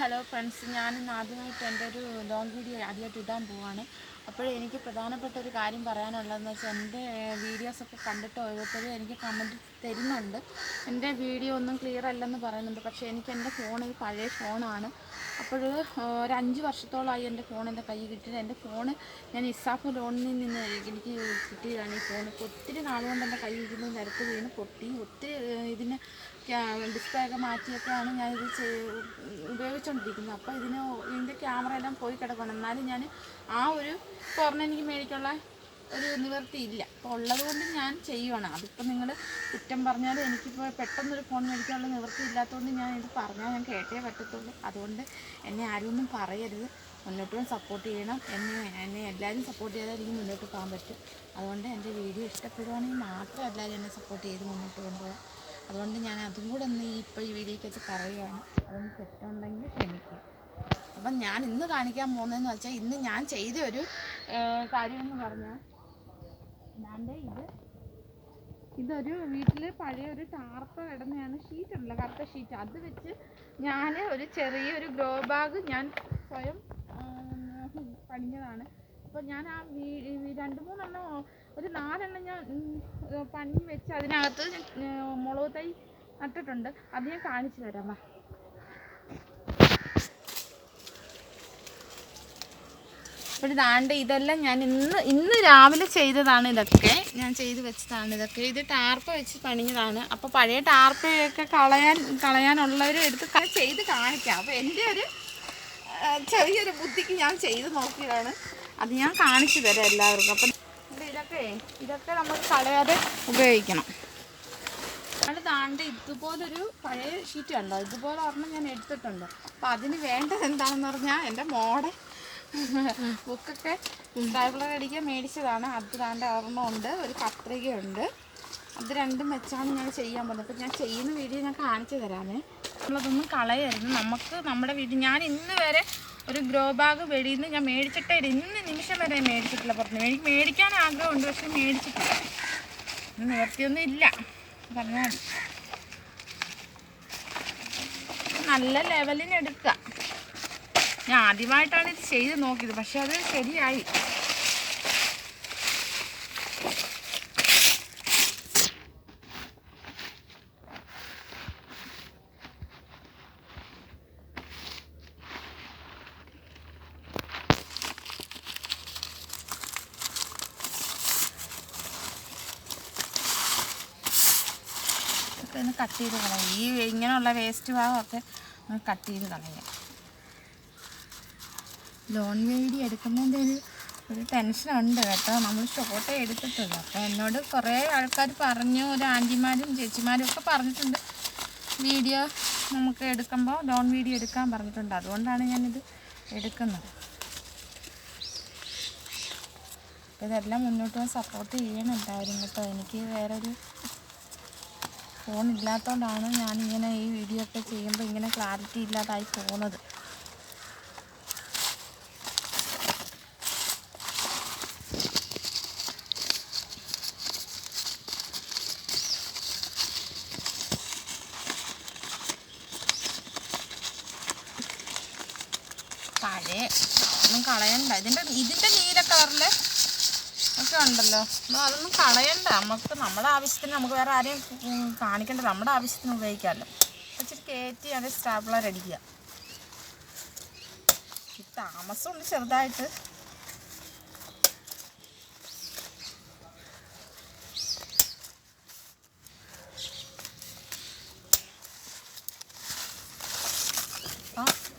Hello friends ഞാൻ ഇന്ന് ആദ്യമായിട്ട് എന്റെ ഒരു ലോങ് വീഡിയോ ആദ്യമായിട്ട് ഇടാൻ പോവാണ്. അപ്പോൾ എനിക്ക് പ്രധാനപ്പെട്ട ഒരു കാര്യം പറയാനുള്ളതെന്ന് വെച്ചാൽ എന്റെ വീഡിയോസൊക്കെ കണ്ടിട്ട് ഓരോരുത്തരും എനിക്ക് കമന്റ് തരുന്നുണ്ട്. എന്റെ വീഡിയോ ഒന്നും ക്ലിയർ അല്ലെന്ന് പറയുന്നുണ്ട്. പക്ഷേ എനിക്ക് എന്റെ ഫോൺ ഒരു പഴയ ഫോണാണ് അപ്പോൾ ഒരു അഞ്ച് വർഷത്തോളമായി എന്റെ ഫോൺ എന്റെ കയ്യിൽ കിട്ടിയത് എന്റെ ഫോൺ ഞാൻ ഇസാഫ് ലോണിൽ നിന്ന് എനിക്ക് കിട്ടിയതാണ് ഈ ഫോൺ ഒത്തിരി നാളുകൊണ്ട് എന്റെ കയ്യിൽ ഇരുന്ന് നിരത്ത് വീണ് പൊട്ടി. ഒത്തിരി ഇതിന് ഡിസ്പ്ലേ ഒക്കെ മാറ്റിയൊക്കെയാണ് ഞാനിത് ഉപയോഗിച്ചുകൊണ്ടിരിക്കുന്നത് അപ്പോൾ ഇതിന് ഇതിന്റെ ക്യാമറ എല്ലാം പോയി കിടക്കണം. എന്നാലും ഞാൻ ആ ഒരു ഫോറിന് എനിക്ക് മേടിക്കുള്ള ഒരു നിവൃത്തി ഇല്ല. അപ്പോൾ ഉള്ളതുകൊണ്ട് ഞാൻ ചെയ്യുവാണ്. അതിപ്പോൾ നിങ്ങൾ കുറ്റം പറഞ്ഞാലും എനിക്കിപ്പോൾ പെട്ടെന്നൊരു ഫോൺ മേടിക്കാനുള്ള നിവൃത്തി ഇല്ലാത്തതുകൊണ്ട് ഞാൻ ഇത് പറഞ്ഞാൽ ഞാൻ കേട്ടേ പറ്റത്തുള്ളൂ. അതുകൊണ്ട് എന്നെ ആരും ഒന്നും പറയരുത്. മുന്നോട്ടും സപ്പോർട്ട് ചെയ്യണം. എന്നെ എന്നെ എല്ലാവരും സപ്പോർട്ട് ചെയ്താൽ എനിക്ക് മുന്നോട്ട് പോകാൻ പറ്റും. അതുകൊണ്ട് എന്റെ വീഡിയോ ഇഷ്ടപ്പെടുവാണെങ്കിൽ മാത്രം എല്ലാവരും എന്നെ സപ്പോർട്ട് ചെയ്ത് മുന്നോട്ട് കൊണ്ടുപോകാം. അതുകൊണ്ട് ഞാൻ അതും കൂടെ ഒന്ന് ഇപ്പോൾ ഈ വീഡിയോക്കകത്ത് പറയുകയാണ് അതൊന്ന് തെറ്റുണ്ടെങ്കിൽ ക്ഷമിക്കുക. അപ്പം ഞാൻ ഇന്ന് കാണിക്കാൻ പോകുന്നതെന്ന് വെച്ചാൽ ഇന്ന് ഞാൻ ചെയ്ത ഒരു കാര്യമെന്ന് പറഞ്ഞാൽ ഞാന്റെ ഇത് ഇതൊരു വീട്ടിൽ പഴയ ഒരു ടാർപ്പ കിടന്നെയാണ് ഷീറ്റ് ഉണ്ടല്ലോ കറുത്ത ഷീറ്റ് അത് വെച്ച് ഞാൻ ഒരു ചെറിയൊരു ഗ്രോ ബാഗ് ഞാൻ സ്വയം പണിഞ്ഞതാണ്. അപ്പോൾ ഞാൻ ആ രണ്ട് മൂന്നെണ്ണം ഒരു നാലെണ്ണം ഞാൻ പണി വെച്ച് അതിനകത്ത് മുളക് തൈ നട്ടിട്ടുണ്ട്. അത് ഞാൻ കാണിച്ചു തരാം വാ. അപ്പോൾ ഇതാണ്ട് ഇതെല്ലാം ഞാൻ ഇന്ന് ഇന്ന് രാവിലെ ചെയ്തതാണ് ഇതൊക്കെ. ഞാൻ ചെയ്ത് വെച്ചതാണ് ഇതൊക്കെ. ഇത് ടാർപ്പ വെച്ച് പണിഞ്ഞതാണ്. അപ്പോൾ പഴയ ടാർപ്പയൊക്കെ കളയാൻ കളയാനുള്ളവരും എടുത്ത് ചെയ്ത് കാണിക്കാം. അപ്പോൾ എന്റെ ഒരു ചെറിയൊരു ബുദ്ധിക്ക് ഞാൻ ചെയ്ത് നോക്കിയതാണ്. അത് ഞാൻ കാണിച്ചു തരാം എല്ലാവർക്കും. അപ്പം ഇതൊക്കെ ഇതൊക്കെ നമ്മൾ കളയാതെ ഉപയോഗിക്കണം. അവിടെ താണ്ട് ഇതുപോലൊരു പഴയ ഷീറ്റ് കണ്ടോ? ഇതുപോലെ ഒരെണ്ണം ഞാൻ എടുത്തിട്ടുണ്ട്. അപ്പം അതിന് വേണ്ടത് എന്താണെന്ന് പറഞ്ഞാൽ എന്റെ മോടെ ബുക്കൊക്കെ ടൈപ്പിളർ അടിക്കാൻ മേടിച്ചതാണ്. അത് താണ്ട് ഒരെണ്ണമുണ്ട് ഒരു കത്രികയുണ്ട് അത് രണ്ടും വെച്ചാണ് ഞാൻ ചെയ്യാൻ പോകുന്നത്. അപ്പം ഞാൻ ചെയ്യുന്ന വീഡിയോ ഞാൻ കാണിച്ചു തരാമേ. നമ്മളതൊന്നും കളയരുത്. നമുക്ക് നമ്മുടെ വീട്ടിൽ ഞാൻ ഇന്ന് വരെ ഒരു ഗ്രോ ബാഗ് വെളിയിൽ നിന്ന് ഞാൻ മേടിച്ചിട്ടേ ഇന്ന് നിമിഷം വരെ മേടിച്ചിട്ടില്ല പുറത്ത് എനിക്ക് മേടിക്കാൻ ആഗ്രഹമുണ്ട് പക്ഷെ മേടിച്ചിട്ടില്ല. നിവർത്തിയൊന്നും ഇല്ല. പറഞ്ഞാൽ നല്ല ലെവലിന് എടുക്കുക. ഞാൻ ആദ്യമായിട്ടാണ് ഇത് ചെയ്ത് നോക്കിയത് പക്ഷെ അത് ശരിയായി. ഒക്കെ കട്ട് ചെയ്ത് കളയാം. ഈ ഇങ്ങനെയുള്ള വേസ്റ്റ് ഭാഗമൊക്കെ ഒന്ന് കട്ട് ചെയ്ത് കളയാം. ലോൺ വീഡിയോ എടുക്കുന്നതിന്റെ ഒരു ഒരു ടെൻഷനുണ്ട് കേട്ടോ. നമ്മൾ ഷോർട്ടേ എടുത്തിട്ടുള്ളൂ. അപ്പോൾ എന്നോട് കുറേ ആൾക്കാർ പറഞ്ഞു. ഒരു ആന്റിമാരും ചേച്ചിമാരും ഒക്കെ പറഞ്ഞിട്ടുണ്ട്. വീഡിയോ നമുക്ക് എടുക്കുമ്പോൾ ലോൺ വീഡിയോ എടുക്കാൻ പറഞ്ഞിട്ടുണ്ട്. അതുകൊണ്ടാണ് ഞാനിത് എടുക്കുന്നത്. ഇതെല്ലാം മുന്നോട്ട് സപ്പോർട്ട് ചെയ്യണം കേട്ടോ. എനിക്ക് വേറൊരു ഫോൺ ഇല്ലാത്തതുകൊണ്ടാണ് ഞാൻ ഇങ്ങനെ ഈ വീഡിയോ ഒക്കെ ചെയ്യുമ്പോൾ ഇങ്ങനെ ക്ലാരിറ്റി ഇല്ലാതായി പോകുന്നത് പഴയ ഒന്നും കളയണ്ട. ഇതിന്റെ ഇതിന്റെ നീല കളറിൽ ഒക്കെ ഉണ്ടല്ലോ. അതൊന്നും കളയണ്ട. നമുക്ക് നമ്മുടെ ആവശ്യത്തിന് നമുക്ക് വേറെ ആരെയും കാണിക്കേണ്ട. നമ്മുടെ ആവശ്യത്തിന് ഉപയോഗിക്കാമല്ലോ. ഇച്ചിരി കയറ്റി അത് സ്റ്റാപ്ലർ അടിക്കുക. താമസമുണ്ട് ചെറുതായിട്ട്.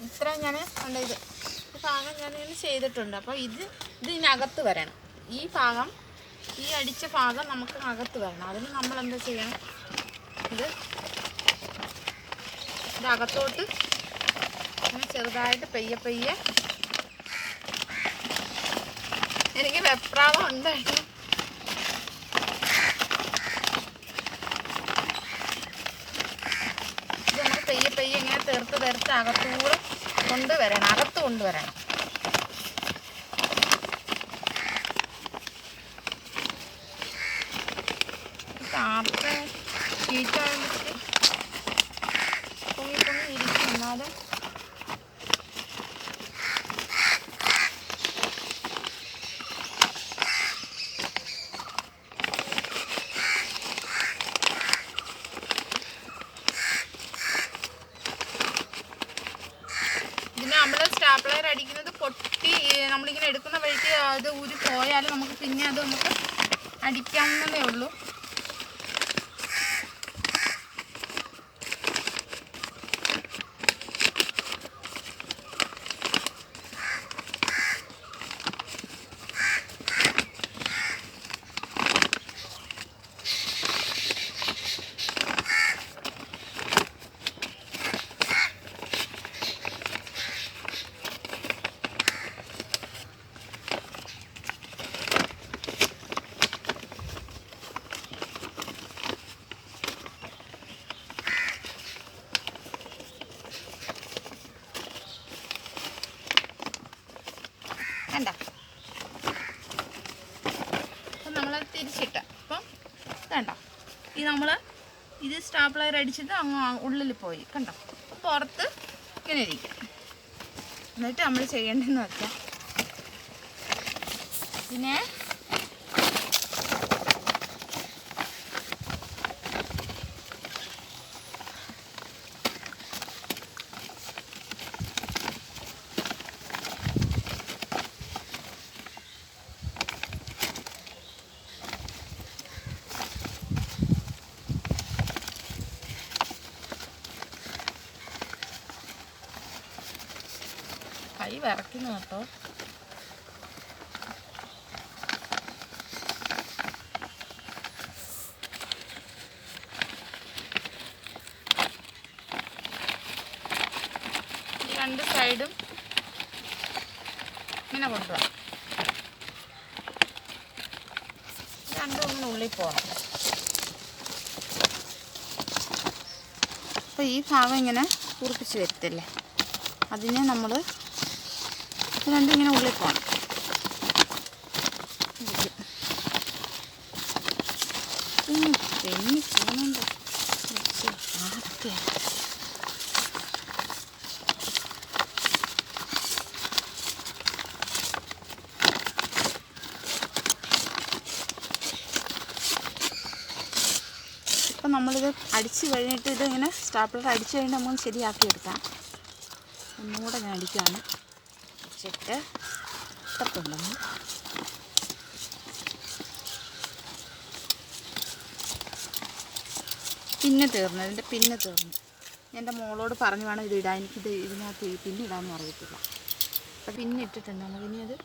ഇത്രയും ഞാൻ ഉണ്ട് ഇത്. ഭാഗം ഞാൻ ചെയ്തിട്ടുണ്ട്. അപ്പോൾ ഇത് ഇതിനകത്ത് വരണം. ഈ ഭാഗം ഈ അടിച്ച ഭാഗം നമുക്ക് അകത്ത് വരണം. അതിന് നമ്മൾ എന്താ ചെയ്യണം? ഇത് ഇതകത്തോട്ട് ഇങ്ങനെ ചെറുതായിട്ട് പെയ്യെ പെയ്യെ എനിക്ക് വെപ്രാളം ഉണ്ടായിരുന്നു. ഇത് നമുക്ക് പെയ്യെ ഇങ്ങനെ തീർത്ത് തീർത്ത് അകത്തൂടെ കൊണ്ടുവരണം അകത്ത് കൊണ്ടുവരണം ഷീറ്റാകുമ്പോഴത്തേക്ക് പൊങ്ങി പൊങ്ങി ഇരിക്കും എന്നാലും സ്റ്റാപ്ലർ അടിക്കുന്നത് പൊട്ടി നമ്മളിങ്ങനെ എടുക്കുന്ന വഴിക്ക് അത് ഊരി പോയാൽ നമുക്ക് പിന്നെ അത് നമുക്ക് അടിക്കാവുന്നതേ ഉള്ളൂ. തിരിച്ചിട്ട അപ്പം കണ്ടോ? ഈ നമ്മൾ ഇത് സ്റ്റാപ്ലയർ അടിച്ചിട്ട് അങ്ങ് ഉള്ളിൽ പോയി. കണ്ടോ? പുറത്ത് ഇങ്ങനെ ഇരിക്കും. എന്നിട്ട് നമ്മൾ ചെയ്യേണ്ടതെന്ന് വെച്ചാൽ പിന്നെ കൈ വിറയ്ക്കുന്നു കേട്ടോ. രണ്ട് സൈഡും ഇങ്ങനെ കൊണ്ടുപോകാം രണ്ടും ഇങ്ങനെ ഉള്ളിൽ പോകണം. അപ്പോൾ ഈ ഭാഗം ഇങ്ങനെ കുറിപ്പിച്ച് വരത്തില്ലേ? അതിനെ നമ്മൾ രണ്ടും ഇങ്ങനെ ഉള്ളിൽ പോകണം തെന്നി നമ്മളിത് അടിച്ച് കഴിഞ്ഞിട്ട് ഇത് ഇങ്ങനെ സ്റ്റാപ്ലർ അടിച്ച് കഴിഞ്ഞിട്ട് നമുക്ക് ശരിയാക്കി എടുക്കാം. ഒന്നുകൂടെ ഞാൻ അടിക്കുകയാണ് വെച്ചിട്ട് ഇഷ്ടപ്പെടുന്നു പിന്നെ തീർന്നു ഇതിന്റെ പിന്നെ തീർന്നു. എന്റെ മോളോട് പറഞ്ഞു വേണം ഇത് ഇടാൻ എനിക്കിത് ഇതിനകത്ത് പിന്നെ ഇടാൻ അറിയത്തില്ല. അപ്പം പിന്നെ ഇട്ടിട്ടുണ്ട്. നമുക്ക് ഇനി അത്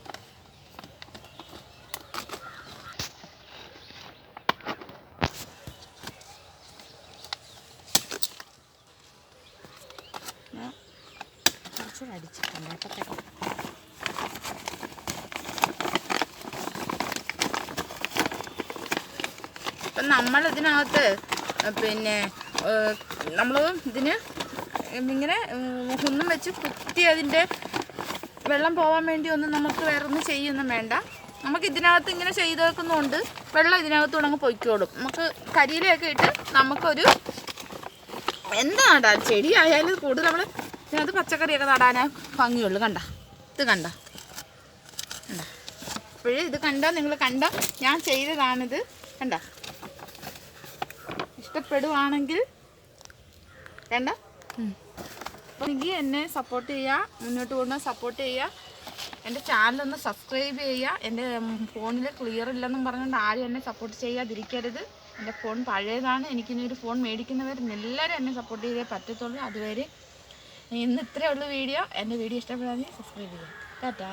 കുറച്ചുകൂടെ അടിച്ചിട്ടുണ്ട്. അപ്പോഴത്തേക്കും അപ്പം നമ്മൾ ഇതിനകത്ത് പിന്നെ നമ്മൾ ഇതിന് ഇങ്ങനെ ഒന്നും വെച്ച് കുത്തി അതിന്റെ വെള്ളം പോകാൻ വേണ്ടി ഒന്നും നമുക്ക് വേറെ ഒന്നും ചെയ്യൊന്നും വേണ്ട. നമുക്ക് ഇതിനകത്ത് ഇങ്ങനെ ചെയ്ത് വെക്കുന്നതുകൊണ്ട് വെള്ളം ഇതിനകത്ത് അങ്ങ് പൊയ്ക്കോളും. നമുക്ക് കരിയിലൊക്കെ ഇട്ട് നമുക്കൊരു എന്താ നടാൻ ചെടി ആയാലും കൂടുതൽ നമ്മൾ ഇതിനകത്ത് പച്ചക്കറിയൊക്കെ നടാനേ ഭംഗിയുള്ളൂ. കണ്ട ഇത് കണ്ട. കണ്ട. അപ്പോഴേ ഇത് കണ്ട നിങ്ങൾ കണ്ട. ഞാൻ ചെയ്തതാണിത്. കണ്ട. ഇഷ്ടപ്പെടുവാണെങ്കിൽ വേണ്ട. എനിക്ക് എന്നെ സപ്പോർട്ട് ചെയ്യുക മുന്നോട്ട് കൊണ്ടുപോകാൻ സപ്പോർട്ട് ചെയ്യുക എന്റെ ചാനലൊന്ന് സബ്സ്ക്രൈബ് ചെയ്യുക എന്റെ ഫോണിൽ ക്ലിയർ ഇല്ലെന്നും പറഞ്ഞുകൊണ്ട് ആരും എന്നെ സപ്പോർട്ട് ചെയ്യാതിരിക്കരുത്. എന്റെ ഫോൺ പഴയതാണ്. എനിക്കിനി ഒരു ഫോൺ മേടിക്കുന്നവർ എല്ലാവരും എന്നെ സപ്പോർട്ട് ചെയ്തേ പറ്റത്തുള്ളൂ. അതുവരെ ഇന്ന് ഇത്രയേ ഉള്ളൂ വീഡിയോ എന്റെ വീഡിയോ ഇഷ്ടപ്പെടാതെ സബ്സ്ക്രൈബ് ചെയ്യുക. ടാറ്റാ.